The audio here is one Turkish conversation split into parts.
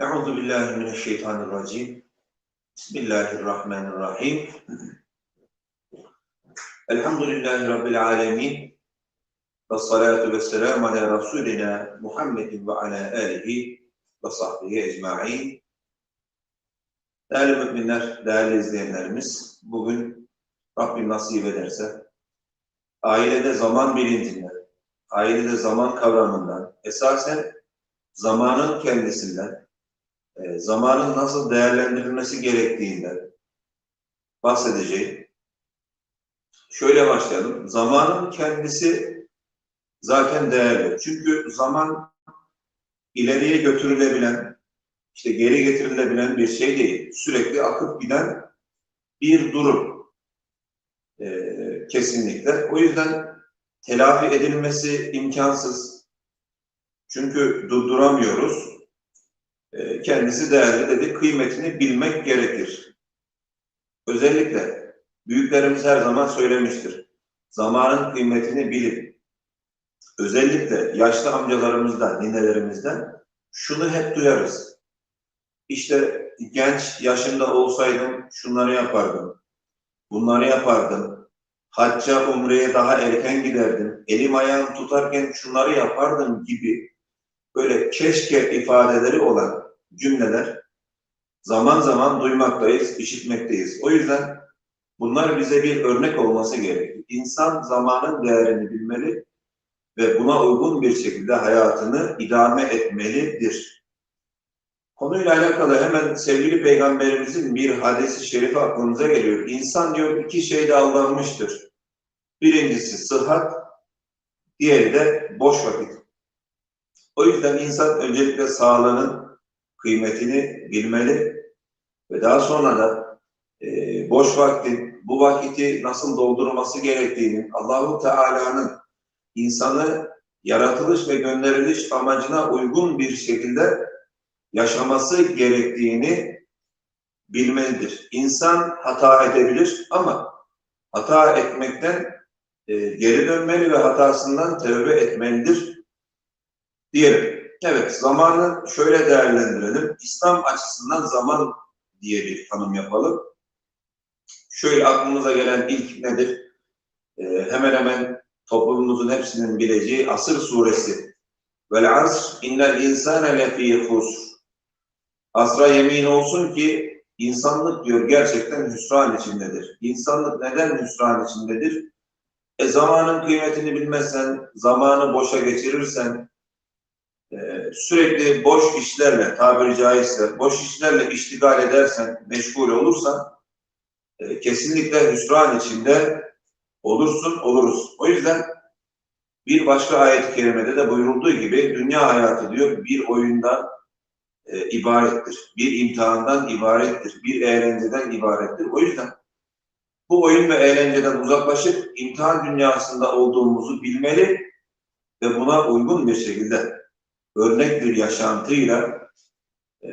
Euzu billahi mineşşeytanirracim. Bismillahirrahmanirrahim. Elhamdülillahi rabbil alamin. Ve salatu ve selamu ala Resulina Muhammedin ve ala alihi ve sahbihi ecma'in. Değerli müminler, değerli izleyenlerimiz, bugün Rabbim nasip ederse ailede zaman bilincinden, ailede zaman kavramından, esasen zamanın kendisinden, e, zamanın nasıl değerlendirilmesi gerektiğinden bahsedeceğim. Şöyle başlayalım. Zamanın kendisi zaten değerli. Çünkü zaman ileriye götürülebilen, işte geri getirilebilen bir şey değil. Sürekli akıp giden bir durum. Ee, kesinlikle. O yüzden telafi edilmesi imkansız. Çünkü durduramıyoruz. Ee, kendisi değerli dedi. Kıymetini bilmek gerekir. Özellikle büyüklerimiz her zaman söylemiştir. Zamanın kıymetini bilin. Özellikle yaşlı amcalarımızdan, ninelerimizden şunu hep duyarız. İşte genç yaşında olsaydım şunları yapardım. Bunları yapardım. Hacca, umreye daha erken giderdim. Elim ayağım tutarken şunları yapardım gibi böyle keşke ifadeleri olan cümleler zaman zaman duymaktayız, işitmekteyiz. O yüzden bunlar bize bir örnek olması gerekir. İnsan zamanın değerini bilmeli ve buna uygun bir şekilde hayatını idame etmelidir. Konuyla alakalı hemen sevgili peygamberimizin bir hadisi şerifi aklımıza geliyor. İnsan diyor iki şeyde aldanmıştır. Birincisi sıhhat, diğeri de boş vakit. O yüzden insan öncelikle sağlığının kıymetini bilmeli ve daha sonra da e, boş vaktin, bu vakiti nasıl doldurması gerektiğini, Allahu Teala'nın insanı yaratılış ve gönderiliş amacına uygun bir şekilde yaşaması gerektiğini bilmelidir. İnsan hata edebilir ama hata etmekten e, geri dönmeli ve hatasından tövbe etmelidir diyelim. Evet, zamanı şöyle değerlendirelim. İslam açısından zaman diye bir tanım yapalım. Şöyle aklımıza gelen ilk nedir? E, hemen hemen toplumumuzun hepsinin bileceği Asır suresi. Vel asr innel insane lefî husr. Asra yemin olsun ki insanlık diyor gerçekten hüsran içindedir. İnsanlık neden hüsran içindedir? E zamanın kıymetini bilmezsen, zamanı boşa geçirirsen, sürekli boş işlerle, tabiri caizse boş işlerle iştigal edersen, meşgul olursan, e, kesinlikle hüsran içinde olursun, oluruz. O yüzden bir başka ayet-i kerimede de buyurulduğu gibi dünya hayatı diyor bir oyundan e, ibarettir. Bir imtihandan ibarettir. Bir eğlenceden ibarettir. O yüzden bu oyun ve eğlenceden uzaklaşıp imtihan dünyasında olduğumuzu bilmeli ve buna uygun bir şekilde örnek bir yaşantıyla e,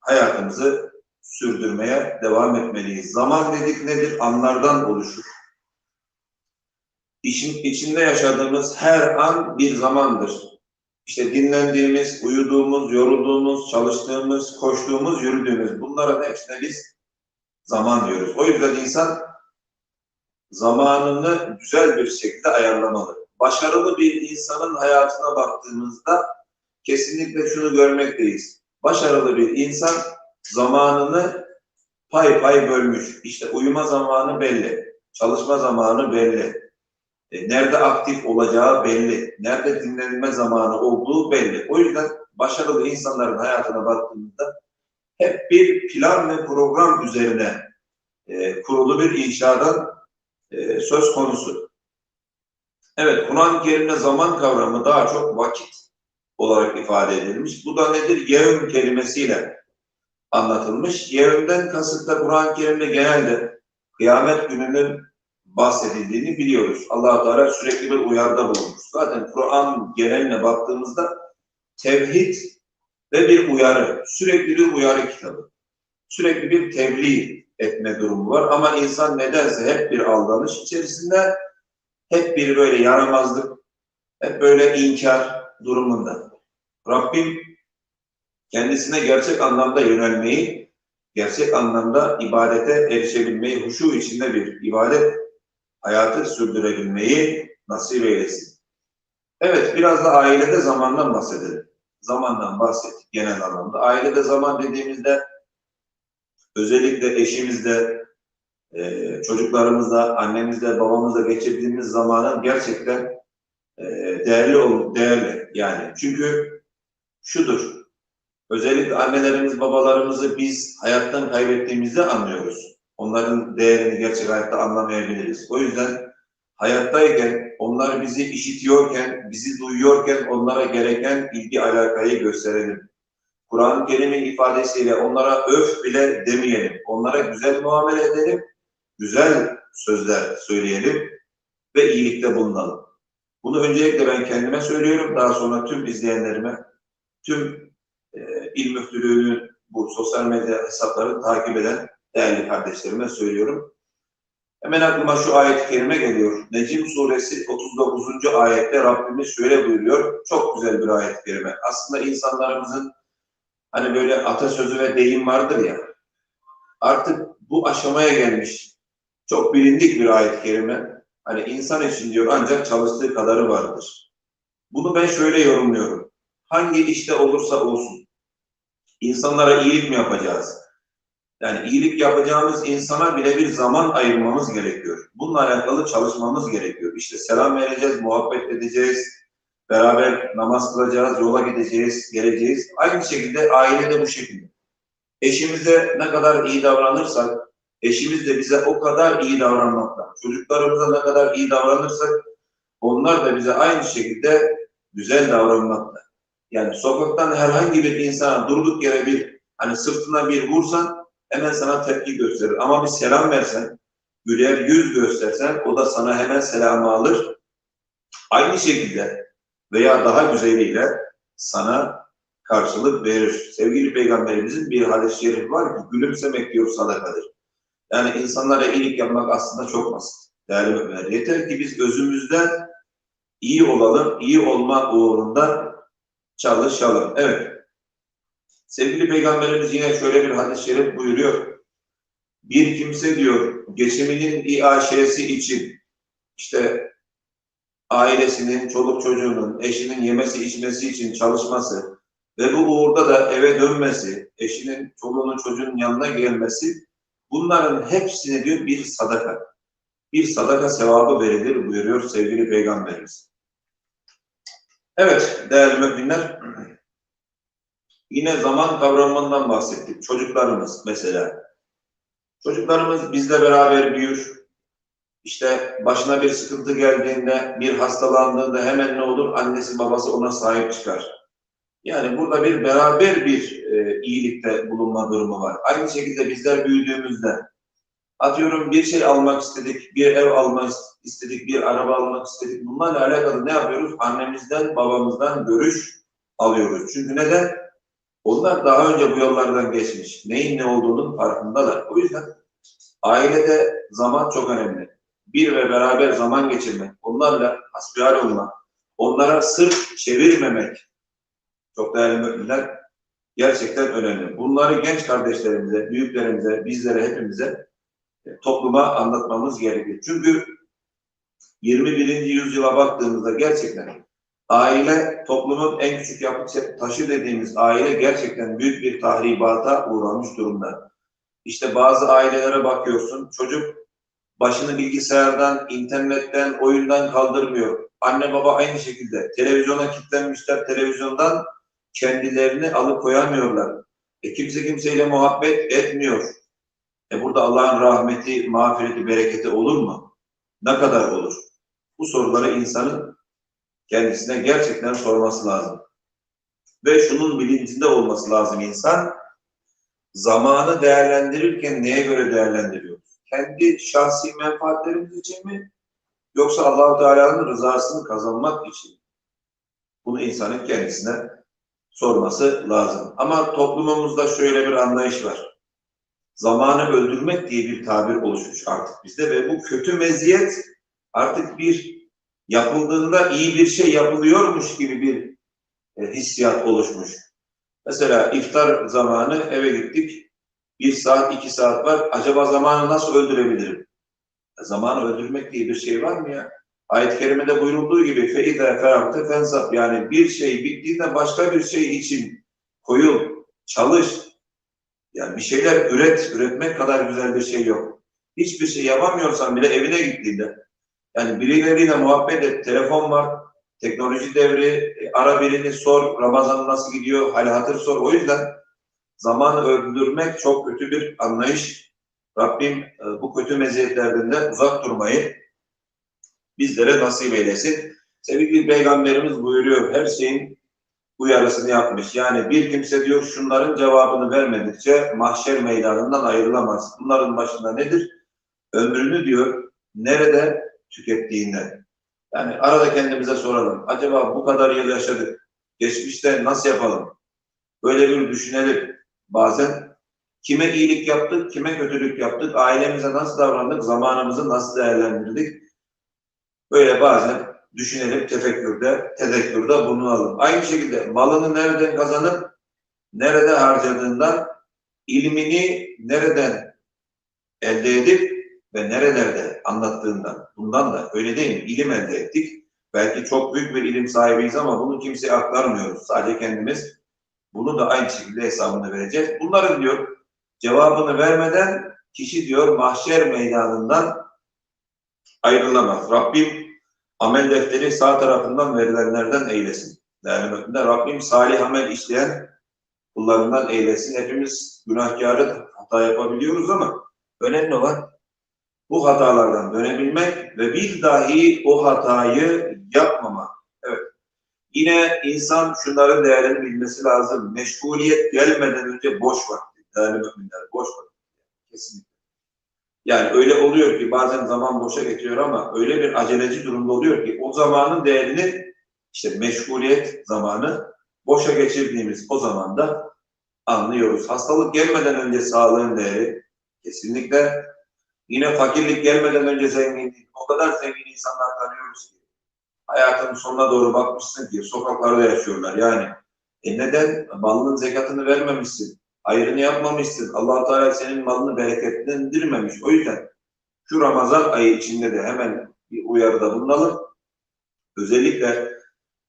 hayatımızı sürdürmeye devam etmeliyiz. Zaman dedik nedir? Anlardan oluşur. İçin, içinde yaşadığımız her an bir zamandır. İşte dinlendiğimiz, uyuduğumuz, yorulduğumuz, çalıştığımız, koştuğumuz, yürüdüğümüz bunların hepsine biz zaman diyoruz. O yüzden insan zamanını güzel bir şekilde ayarlamalı. Başarılı bir insanın hayatına baktığımızda kesinlikle şunu görmekteyiz. Başarılı bir insan zamanını pay pay bölmüş. İşte uyuma zamanı belli, çalışma zamanı belli, e, nerede aktif olacağı belli, nerede dinlenme zamanı olduğu belli. O yüzden başarılı insanların hayatına baktığımızda hep bir plan ve program üzerine e, kurulu bir inşadan e, söz konusu. Evet, Kur'an-ı Kerim'de zaman kavramı daha çok vakit olarak ifade edilmiş. Bu da nedir? Yevm kelimesiyle anlatılmış. Yevmden kasıt da Kur'an-ı Kerim'de genelde kıyamet gününün bahsedildiğini biliyoruz. allah Teala sürekli bir uyarda bulunmuş. Zaten Kur'an geneline baktığımızda tevhid ve bir uyarı, sürekli bir uyarı kitabı. Sürekli bir tebliğ etme durumu var ama insan nedense hep bir aldanış içerisinde, hep bir böyle yaramazlık, hep böyle inkar durumunda. Rabbim kendisine gerçek anlamda yönelmeyi, gerçek anlamda ibadete erişebilmeyi, huşu içinde bir ibadet hayatı sürdürebilmeyi nasip eylesin. Evet, biraz da ailede zamandan bahsedelim. Zamandan bahsettik genel anlamda. Ailede zaman dediğimizde özellikle eşimizle, e, çocuklarımızla, annemizle, babamızla geçirdiğimiz zamanın gerçekten e, değerli ol, değerli yani. Çünkü şudur, özellikle annelerimiz, babalarımızı biz hayattan kaybettiğimizde anlıyoruz. Onların değerini gerçek hayatta anlamayabiliriz. O yüzden hayattayken, onlar bizi işitiyorken, bizi duyuyorken onlara gereken ilgi alakayı gösterelim. Kur'an-ı Kerim'in ifadesiyle onlara öf bile demeyelim. Onlara güzel muamele edelim, güzel sözler söyleyelim ve iyilikte bulunalım. Bunu öncelikle ben kendime söylüyorum, daha sonra tüm izleyenlerime, tüm e, il müftülüğünün bu sosyal medya hesaplarını takip eden değerli kardeşlerime söylüyorum. Hemen aklıma şu ayet-i kerime geliyor. Necim suresi 39. ayette Rabbimiz şöyle buyuruyor. Çok güzel bir ayet-i kerime. Aslında insanlarımızın hani böyle atasözü ve deyim vardır ya. Artık bu aşamaya gelmiş. Çok bilindik bir ayet-i kerime. Hani insan için diyor ancak çalıştığı kadarı vardır. Bunu ben şöyle yorumluyorum. Hangi işte olursa olsun insanlara iyilik mi yapacağız? Yani iyilik yapacağımız insana bile bir zaman ayırmamız gerekiyor. Bununla alakalı çalışmamız gerekiyor. İşte selam vereceğiz, muhabbet edeceğiz, beraber namaz kılacağız, yola gideceğiz, geleceğiz. Aynı şekilde aile de bu şekilde. Eşimize ne kadar iyi davranırsak, eşimiz de bize o kadar iyi davranmakta. Çocuklarımıza ne kadar iyi davranırsak, onlar da bize aynı şekilde güzel davranmakta. Yani sokaktan herhangi bir insana durduk yere bir hani sırtına bir vursan hemen sana tepki gösterir. Ama bir selam versen, güler yüz göstersen o da sana hemen selamı alır. Aynı şekilde veya daha güzeliyle sana karşılık verir. Sevgili Peygamberimizin bir hadis-i şerif var ki gülümsemek diyor sadakadır. Yani insanlara iyilik yapmak aslında çok basit. Değerli müminler. Yeter ki biz özümüzden iyi olalım, iyi olma uğrunda çalışalım. Evet. Sevgili Peygamberimiz yine şöyle bir hadis-i şerif buyuruyor. Bir kimse diyor geçiminin iaşesi için işte ailesinin, çoluk çocuğunun, eşinin yemesi içmesi için çalışması ve bu uğurda da eve dönmesi, eşinin, çoluğunun, çocuğunun yanına gelmesi bunların hepsine diyor bir sadaka. Bir sadaka sevabı verilir buyuruyor sevgili Peygamberimiz. Evet değerli müminler, yine zaman kavramından bahsettik. Çocuklarımız mesela. Çocuklarımız bizle beraber büyür. İşte başına bir sıkıntı geldiğinde, bir hastalandığında hemen ne olur? Annesi babası ona sahip çıkar. Yani burada bir beraber bir e, iyilikte bulunma durumu var. Aynı şekilde bizler büyüdüğümüzde atıyorum bir şey almak istedik, bir ev almak istedik, bir araba almak istedik. Bunlarla alakalı ne yapıyoruz? Annemizden, babamızdan görüş alıyoruz. Çünkü neden? Onlar daha önce bu yollardan geçmiş. Neyin ne olduğunun farkındalar. O yüzden ailede zaman çok önemli. Bir ve beraber zaman geçirmek, onlarla hasbihal olmak, onlara sırt çevirmemek çok değerli müminler gerçekten önemli. Bunları genç kardeşlerimize, büyüklerimize, bizlere, hepimize topluma anlatmamız gerekiyor. Çünkü 21. yüzyıla baktığımızda gerçekten aile toplumun en küçük yapı taşı dediğimiz aile gerçekten büyük bir tahribata uğramış durumda. İşte bazı ailelere bakıyorsun çocuk başını bilgisayardan, internetten, oyundan kaldırmıyor. Anne baba aynı şekilde televizyona kilitlenmişler televizyondan kendilerini alıkoyamıyorlar. E kimse kimseyle muhabbet etmiyor. E burada Allah'ın rahmeti, mağfireti, bereketi olur mu? Ne kadar olur? Bu soruları insanın kendisine gerçekten sorması lazım. Ve şunun bilincinde olması lazım insan, zamanı değerlendirirken neye göre değerlendiriyoruz? Kendi şahsi menfaatlerimiz için mi? Yoksa Allah-u Teala'nın rızasını kazanmak için? Bunu insanın kendisine sorması lazım. Ama toplumumuzda şöyle bir anlayış var Zamanı öldürmek diye bir tabir oluşmuş artık bizde ve bu kötü meziyet artık bir yapıldığında iyi bir şey yapılıyormuş gibi bir e, hissiyat oluşmuş. Mesela iftar zamanı eve gittik. Bir saat, iki saat var. Acaba zamanı nasıl öldürebilirim? Zamanı öldürmek diye bir şey var mı ya? Ayet-i Kerime'de buyurulduğu gibi فَاِذَا فَرَغْتَ فَنْزَبْ Yani bir şey bittiğinde başka bir şey için koyul, çalış. yani bir şeyler üret, üretmek kadar güzel bir şey yok. Hiçbir şey yapamıyorsan bile evine gittiğinde, yani birileriyle muhabbet et, telefon var, teknoloji devri, e, ara birini sor, Ramazan nasıl gidiyor, hal hatır sor. O yüzden zamanı öldürmek çok kötü bir anlayış. Rabbim e, bu kötü meziyetlerden de uzak durmayı bizlere nasip eylesin. Sevgili Peygamberimiz buyuruyor, her şeyin uyarısını yapmış. Yani bir kimse diyor şunların cevabını vermedikçe mahşer meydanından ayrılamaz. Bunların başında nedir? Ömrünü diyor nerede tükettiğinden. Yani arada kendimize soralım. Acaba bu kadar yıl yaşadık. Geçmişte nasıl yapalım? Böyle bir düşünelim. Bazen kime iyilik yaptık, kime kötülük yaptık, ailemize nasıl davrandık, zamanımızı nasıl değerlendirdik? Böyle bazen düşünelim, tefekkürde, tedekkürde bulunalım. Aynı şekilde malını nereden kazanıp, nerede harcadığından, ilmini nereden elde edip ve nerelerde anlattığından, bundan da öyle değil mi? İlim elde ettik. Belki çok büyük bir ilim sahibiyiz ama bunu kimseye aktarmıyoruz. Sadece kendimiz bunu da aynı şekilde hesabını vereceğiz. Bunların diyor cevabını vermeden kişi diyor mahşer meydanından ayrılamaz. Rabbim amel defteri sağ tarafından verilenlerden eylesin. Değerli Rabbim salih amel işleyen kullarından eylesin. Hepimiz günahkarı hata yapabiliyoruz ama önemli olan bu hatalardan dönebilmek ve bir dahi o hatayı yapmamak. Evet. Yine insan şunların değerini bilmesi lazım. Meşguliyet gelmeden önce boş vakti. Değerli müminler, boş vakti. Kesinlikle. Yani öyle oluyor ki bazen zaman boşa geçiyor ama öyle bir aceleci durumda oluyor ki o zamanın değerini işte meşguliyet zamanı boşa geçirdiğimiz o zamanda anlıyoruz. Hastalık gelmeden önce sağlığın değeri kesinlikle yine fakirlik gelmeden önce zenginlik. O kadar zengin insanlar tanıyoruz ki hayatının sonuna doğru bakmışsın ki sokaklarda yaşıyorlar. Yani e neden malının zekatını vermemişsin? Hayrını yapmamışsın. allah Teala senin malını bereketlendirmemiş. O yüzden şu Ramazan ayı içinde de hemen bir uyarıda bulunalım. Özellikle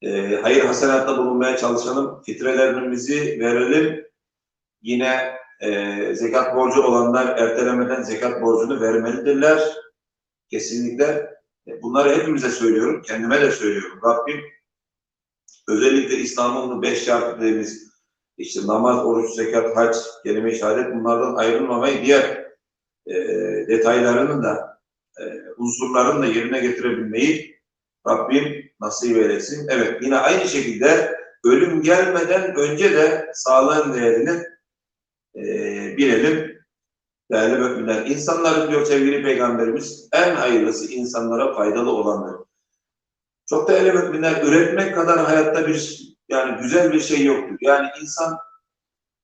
e, hayır hasenatta bulunmaya çalışalım. Fitrelerimizi verelim. Yine e, zekat borcu olanlar ertelemeden zekat borcunu vermelidirler. Kesinlikle. E, bunları hepimize söylüyorum. Kendime de söylüyorum. Rabbim özellikle İslam'ın beş şart dediğimiz işte namaz, oruç, zekat, hac, kelime-i şehadet bunlardan ayrılmamayı diğer e, detaylarını da e, unsurlarını da yerine getirebilmeyi Rabbim nasip eylesin. Evet yine aynı şekilde ölüm gelmeden önce de sağlığın değerini e, bilelim. Değerli müminler, insanların diyor sevgili peygamberimiz en hayırlısı insanlara faydalı olandır. Çok değerli müminler, üretmek kadar hayatta bir yani güzel bir şey yoktur. Yani insan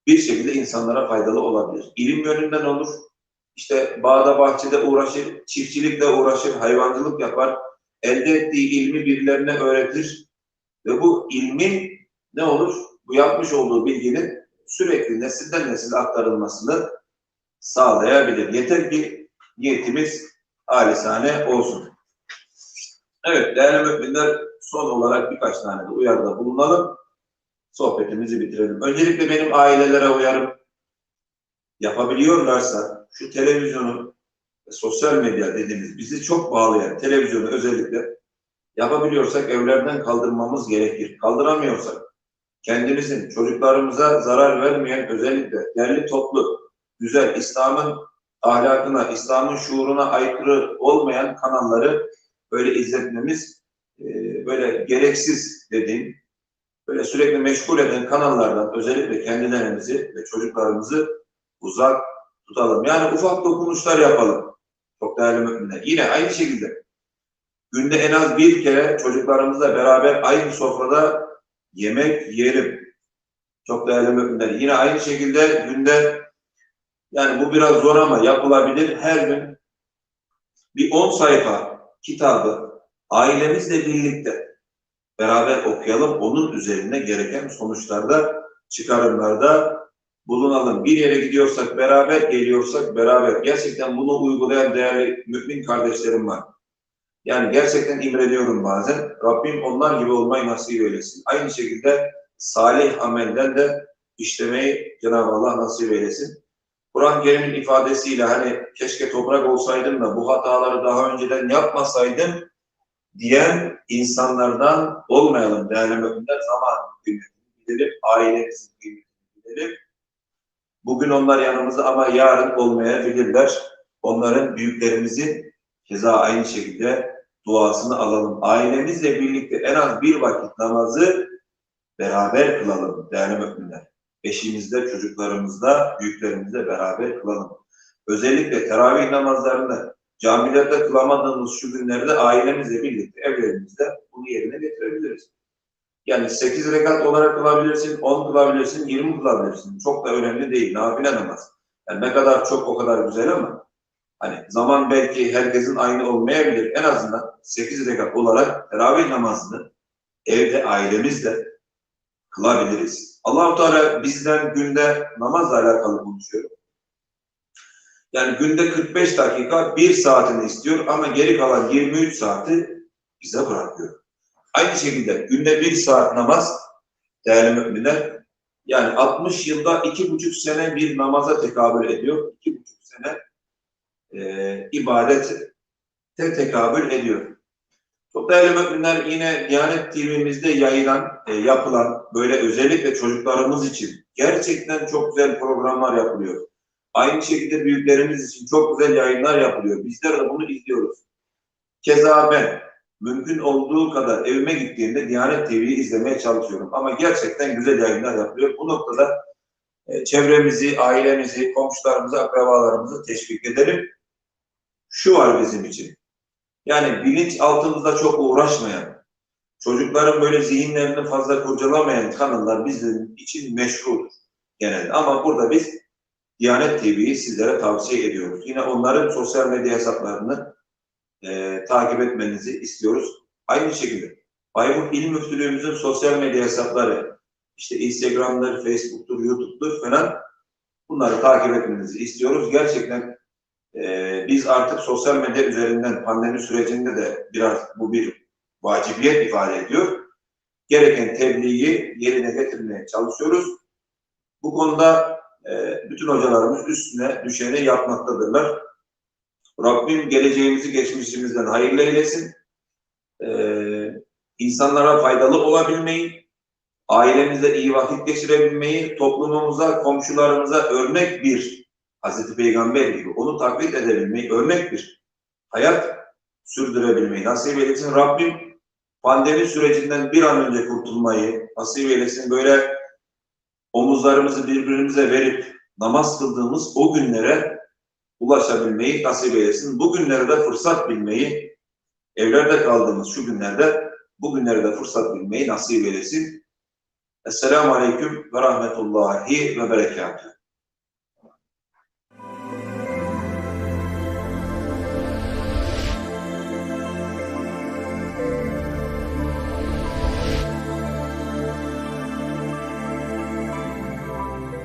bir şekilde insanlara faydalı olabilir. İlim yönünden olur. İşte bağda bahçede uğraşır, çiftçilikle uğraşır, hayvancılık yapar. Elde ettiği ilmi birilerine öğretir. Ve bu ilmin ne olur? Bu yapmış olduğu bilginin sürekli nesilden nesile aktarılmasını sağlayabilir. Yeter ki niyetimiz halisane olsun. Evet değerli müminler son olarak birkaç tane de uyarıda bulunalım. Sohbetimizi bitirelim. Öncelikle benim ailelere uyarım. Yapabiliyorlarsa şu televizyonu sosyal medya dediğimiz bizi çok bağlayan televizyonu özellikle yapabiliyorsak evlerden kaldırmamız gerekir. Kaldıramıyorsak kendimizin çocuklarımıza zarar vermeyen özellikle derli toplu, güzel İslam'ın ahlakına, İslam'ın şuuruna aykırı olmayan kanalları böyle izletmemiz e, böyle gereksiz dediğim böyle sürekli meşgul eden kanallardan özellikle kendilerimizi ve çocuklarımızı uzak tutalım. Yani ufak dokunuşlar yapalım. Çok değerli müminler. Yine aynı şekilde günde en az bir kere çocuklarımızla beraber aynı sofrada yemek yiyelim. Çok değerli müminler. Yine aynı şekilde günde yani bu biraz zor ama yapılabilir. Her gün bir 10 sayfa kitabı ailemizle birlikte beraber okuyalım. Onun üzerine gereken sonuçlarda çıkarımlarda bulunalım. Bir yere gidiyorsak beraber, geliyorsak beraber. Gerçekten bunu uygulayan değerli mümin kardeşlerim var. Yani gerçekten imreniyorum bazen. Rabbim onlar gibi olmayı nasip eylesin. Aynı şekilde salih amelden de işlemeyi Cenab-ı Allah nasip eylesin. Kur'an-ı Kerim'in ifadesiyle hani keşke toprak olsaydım da bu hataları daha önceden yapmasaydım diyen insanlardan olmayalım değerli müminler. Zaman kıymetini bilelim, ailemizin kıymetini bilelim. Bugün onlar yanımızda ama yarın olmayabilirler. Onların büyüklerimizin keza aynı şekilde duasını alalım. Ailemizle birlikte en az bir vakit namazı beraber kılalım değerli müminler. Eşimizle, çocuklarımızla, büyüklerimizle beraber kılalım. Özellikle teravih namazlarını camilerde kılamadığımız şu günlerde ailemizle birlikte evlerimizde bunu yerine getirebiliriz. Yani 8 rekat olarak kılabilirsin, 10 kılabilirsin, 20 kılabilirsin. Çok da önemli değil. Nafile namaz. Yani ne kadar çok o kadar güzel ama hani zaman belki herkesin aynı olmayabilir. En azından 8 rekat olarak teravih namazını evde ailemizle kılabiliriz. Allahu Teala bizden günde namazla alakalı konuşuyor. Yani günde 45 dakika, 1 saatini istiyor ama geri kalan 23 saati bize bırakıyor. Aynı şekilde günde 1 saat namaz değerli müminler yani 60 yılda 2,5 sene bir namaza tekabül ediyor. 2,5 sene e, ibadete tekabül ediyor. Çok değerli müminler yine Diyanet TV'mizde yayılan, e, yapılan böyle özellikle çocuklarımız için gerçekten çok güzel programlar yapılıyor. Aynı şekilde büyüklerimiz için çok güzel yayınlar yapılıyor. Bizler de bunu izliyoruz. Keza ben mümkün olduğu kadar evime gittiğimde Diyanet TV'yi izlemeye çalışıyorum. Ama gerçekten güzel yayınlar yapılıyor. Bu noktada e, çevremizi, ailemizi, komşularımızı, akrabalarımızı teşvik edelim. Şu var bizim için. Yani bilinç altımızda çok uğraşmayan, çocukların böyle zihinlerini fazla kurcalamayan kanallar bizim için meşrudur genelde. Ama burada biz Diyanet TV'yi sizlere tavsiye ediyoruz. Yine onların sosyal medya hesaplarını e, takip etmenizi istiyoruz. Aynı şekilde Bayburt İl Müftülüğümüzün sosyal medya hesapları, işte Instagram'dır, Facebook'tur, YouTube'dur falan bunları takip etmenizi istiyoruz. Gerçekten e, biz artık sosyal medya üzerinden pandemi sürecinde de biraz bu bir vacibiyet ifade ediyor. Gereken tebliği yerine getirmeye çalışıyoruz. Bu konuda e, bütün hocalarımız üstüne düşeni yapmaktadırlar. Rabbim geleceğimizi geçmişimizden hayırlı eylesin. Ee, insanlara faydalı olabilmeyi, ailemizle iyi vakit geçirebilmeyi, toplumumuza, komşularımıza örnek bir Hazreti Peygamber gibi onu taklit edebilmeyi, örnek bir hayat sürdürebilmeyi nasip eylesin. Rabbim pandemi sürecinden bir an önce kurtulmayı nasip eylesin. Böyle omuzlarımızı birbirimize verip namaz kıldığımız o günlere ulaşabilmeyi nasip eylesin. Bugünlerde fırsat bilmeyi, evlerde kaldığımız şu günlerde bugünlerde fırsat bilmeyi nasip eylesin. Esselamu Aleyküm ve Rahmetullahi ve Berekatuhu.